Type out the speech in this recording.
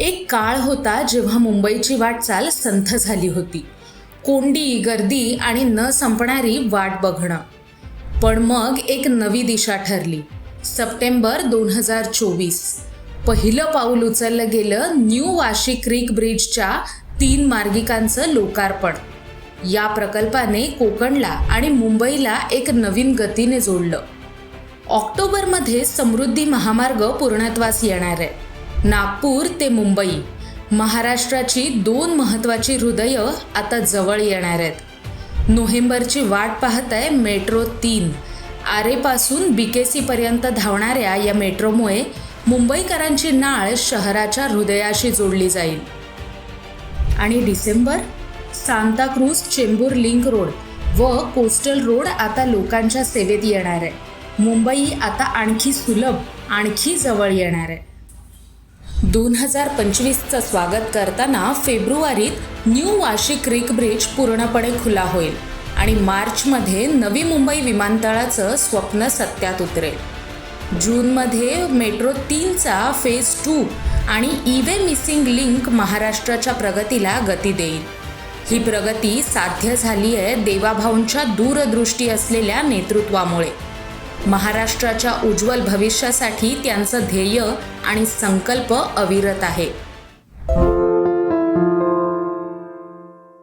एक काळ होता जेव्हा मुंबईची वाटचाल संथ झाली होती. कोंडी गर्दी आणि न संपणारी वाट बघणं. पण मग एक नवी दिशा ठरली. सप्टेंबर दोन हजार चोवीस. पहिलं पाऊल उचललं गेलं न्यू वाशी क्रीक ब्रिजच्या तीन मार्गिकांचं लोकार्पण. या प्रकल्पाने कोकणला आणि मुंबईला एक नवीन गतीने जोडलं. ऑक्टोबरमध्ये समृद्धी महामार्ग पूर्णत्वास येणार आहे. नागपूर ते मुंबई. महाराष्ट्राची दोन महत्त्वाची हृदयं आता जवळ येणार आहेत. नोव्हेंबरची वाट पाहत आहे मेट्रो तीन. आरेपासून बी के सीपर्यंत धावणाऱ्या या मेट्रोमुळे मुंबईकरांची नाळ शहराच्या हृदयाशी जोडली जाईल. आणि December Santacruz Chembur link road व कोस्टल रोड आता लोकांच्या सेवेत येणार आहे. मुंबई आता आणखी सुलभ आणखी जवळ येणार आहे. दोन हजार पंचवीसचं स्वागत करताना फेब्रुवारीत न्यू वाशी क्रिक ब्रिज पूर्णपणे खुला होईल आणि मार्चमध्ये नवी मुंबई विमानतळाचं स्वप्न सत्यात उतरेल. जूनमध्ये मेट्रो तीनचा फेज टू आणि इवे मिसिंग लिंक महाराष्ट्राच्या प्रगतीला गती देईल. ही प्रगती साध्य झाली आहे देवाभाऊंच्या दूरदृष्टी असलेल्या नेतृत्वामुळे. महाराष्ट्राच्या उज्ज्वल भविष्यासाठी त्यांचं ध्येय आणि संकल्प अविरत आहे.